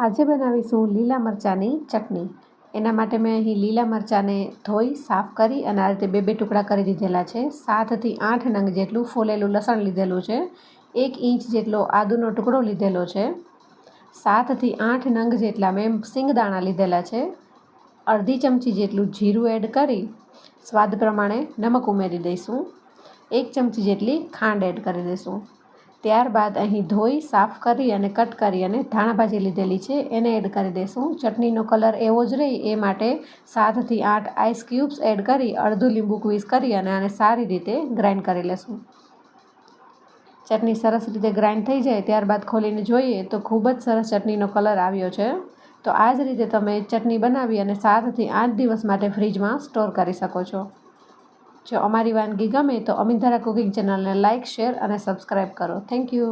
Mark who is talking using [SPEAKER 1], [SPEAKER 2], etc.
[SPEAKER 1] આજે બનાવીશું લીલા મરચાંની ચટણી. એના માટે મેં અહીં લીલા મરચાંને ધોઈ, સાફ કરી અને આ રીતે બે બે ટુકડા કરી દીધેલા છે. સાતથી આઠ નંગ જેટલું ફોલેલું લસણ લીધેલું છે. એક ઇંચ જેટલો આદુનો ટુકડો લીધેલો છે. સાતથી આઠ નંગ જેટલા મેં સિંગદાણા લીધેલા છે. અડધી ચમચી જેટલું જીરું એડ કરી, સ્વાદ પ્રમાણે નમક ઉમેરી દઈશું. એક ચમચી જેટલી ખાંડ એડ કરી દઈશું. ત્યારબાદ અહીં ધોઈ, સાફ કરી અને કટ કરી અને ધાણા ભાજી લીધેલી છે. એને એડ કરી દઈશું ચટણીનો કલર એવો જ રહે એ માટે સાતથી આઠ આઈસ ક્યુબ્સ એડ કરી અડધું લીંબુ ક્વીઝ કરી અને આને સારી રીતે ગ્રાઇન્ડ કરી લેશું. ચટણી સરસ રીતે ગ્રાઇન્ડ થઈ જાય ત્યારબાદ ખોલીને જોઈએ તો ખૂબ જ સરસ ચટણીનો કલર આવ્યો છે. તો આ જ રીતે તમે ચટણી બનાવી અને સાતથી આઠ દિવસ માટે ફ્રીજમાં સ્ટોર કરી શકો છો. જો અમારી વાનગી ગમે તો અમિત ધારા કુકિંગ ચેનલને લાઇક શેર અને સબસ્ક્રાઈબ કરો. Thank you.